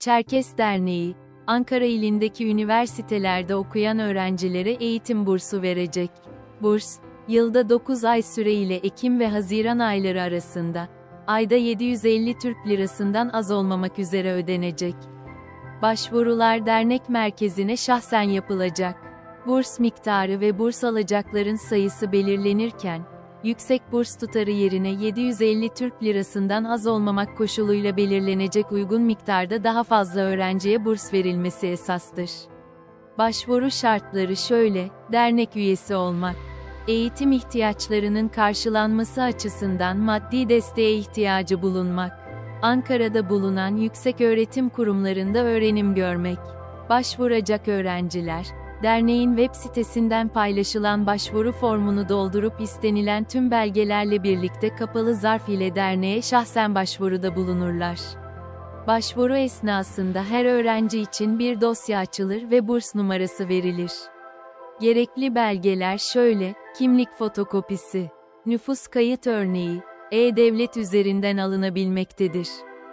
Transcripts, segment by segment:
Çerkes Derneği, Ankara ilindeki üniversitelerde okuyan öğrencilere eğitim bursu verecek. Burs, yılda 9 ay süreyle Ekim ve Haziran ayları arasında, ayda 750 Türk Lirasından az olmamak üzere ödenecek. Başvurular dernek merkezine şahsen yapılacak. Burs miktarı ve burs alacakların sayısı belirlenirken, yüksek burs tutarı yerine 750 Türk Lirasından az olmamak koşuluyla belirlenecek uygun miktarda daha fazla öğrenciye burs verilmesi esastır. Başvuru şartları şöyle, dernek üyesi olmak, eğitim ihtiyaçlarının karşılanması açısından maddi desteğe ihtiyacı bulunmak, Ankara'da bulunan yüksek öğretim kurumlarında öğrenim görmek, başvuracak öğrenciler, derneğin web sitesinden paylaşılan başvuru formunu doldurup istenilen tüm belgelerle birlikte kapalı zarf ile derneğe şahsen başvuruda bulunurlar. Başvuru esnasında her öğrenci için bir dosya açılır ve burs numarası verilir. Gerekli belgeler şöyle, kimlik fotokopisi, nüfus kayıt örneği, e-devlet üzerinden alınabilmektedir.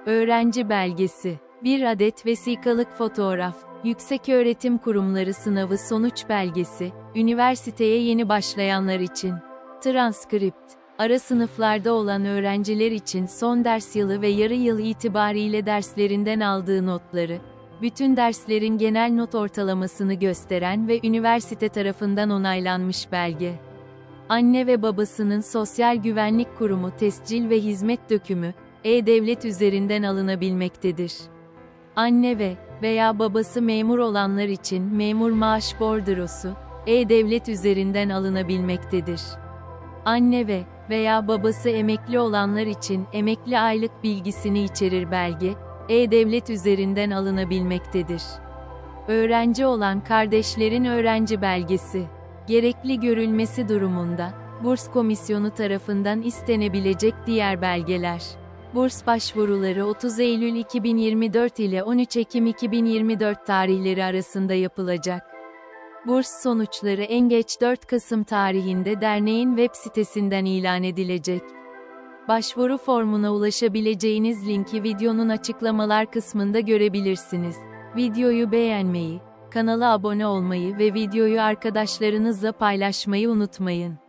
Öğrenci belgesi, bir adet vesikalık fotoğraf, Yükseköğretim Kurumları sınavı sonuç belgesi, üniversiteye yeni başlayanlar için. Transkript, ara sınıflarda olan öğrenciler için son ders yılı ve yarı yıl itibariyle derslerinden aldığı notları, bütün derslerin genel not ortalamasını gösteren ve üniversite tarafından onaylanmış belge. Anne ve babasının Sosyal Güvenlik Kurumu tescil ve hizmet dökümü, e-devlet üzerinden alınabilmektedir. Anne ve veya babası memur olanlar için memur maaş bordrosu, e-devlet üzerinden alınabilmektedir. Anne ve veya babası emekli olanlar için emekli aylık bilgisini içerir belge, e-devlet üzerinden alınabilmektedir. Öğrenci olan kardeşlerin öğrenci belgesi, gerekli görülmesi durumunda, burs komisyonu tarafından istenebilecek diğer belgeler. Burs başvuruları 30 Eylül 2024 ile 13 Ekim 2024 tarihleri arasında yapılacak. Burs sonuçları en geç 4 Kasım tarihinde derneğin web sitesinden ilan edilecek. Başvuru formuna ulaşabileceğiniz linki videonun açıklamalar kısmında görebilirsiniz. Videoyu beğenmeyi, kanala abone olmayı ve videoyu arkadaşlarınızla paylaşmayı unutmayın.